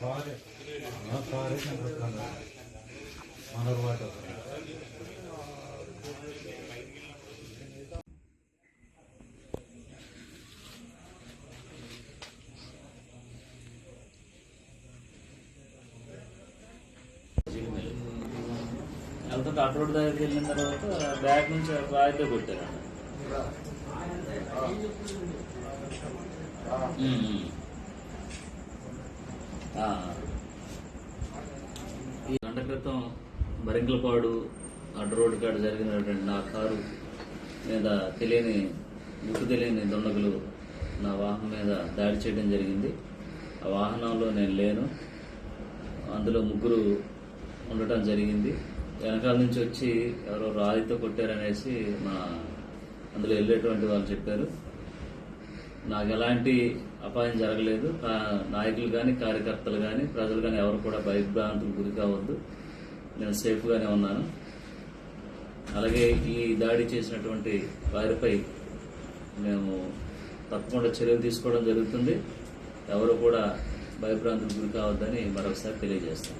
పారే ఆ పారే కనపడుతుంది మనోర్ వాటర్ వెళ్తుంటే అటు రోడ్డు దగ్గరికి వెళ్ళిన తర్వాత బ్యాగ్ నుంచి రాయితో కొట్టారు. ఈ గంట క్రితం బరింకలపాడు అడ్డ రోడ్డు కాడ జరిగినటువంటి నా కారు మీద తెలియని గుర్తు తెలియని దుండగులు నా వాహనం మీద దాడి చేయడం జరిగింది. ఆ వాహనంలో నేను లేను. అందులో ముగ్గురు ఉండటం జరిగింది. వెనకాల నుంచి వచ్చి ఎవరో రాయితో కొట్టారనేసి మా అందులో వెళ్ళేటువంటి వాళ్ళు చెప్పారు. నాకు ఎలాంటి అపాయం జరగలేదు. నాయకులు కానీ కార్యకర్తలు కానీ ప్రజలు కానీ ఎవరు కూడా భయభ్రాంతులకు గురి కావద్దు. నేను సేఫ్గానే ఉన్నాను. అలాగే ఈ దాడి చేసినటువంటి వారిపై మేము తప్పకుండా చర్యలు తీసుకోవడం జరుగుతుంది. ఎవరు కూడా భయభ్రాంతులకు గురి కావద్దని మరొకసారి తెలియజేస్తాం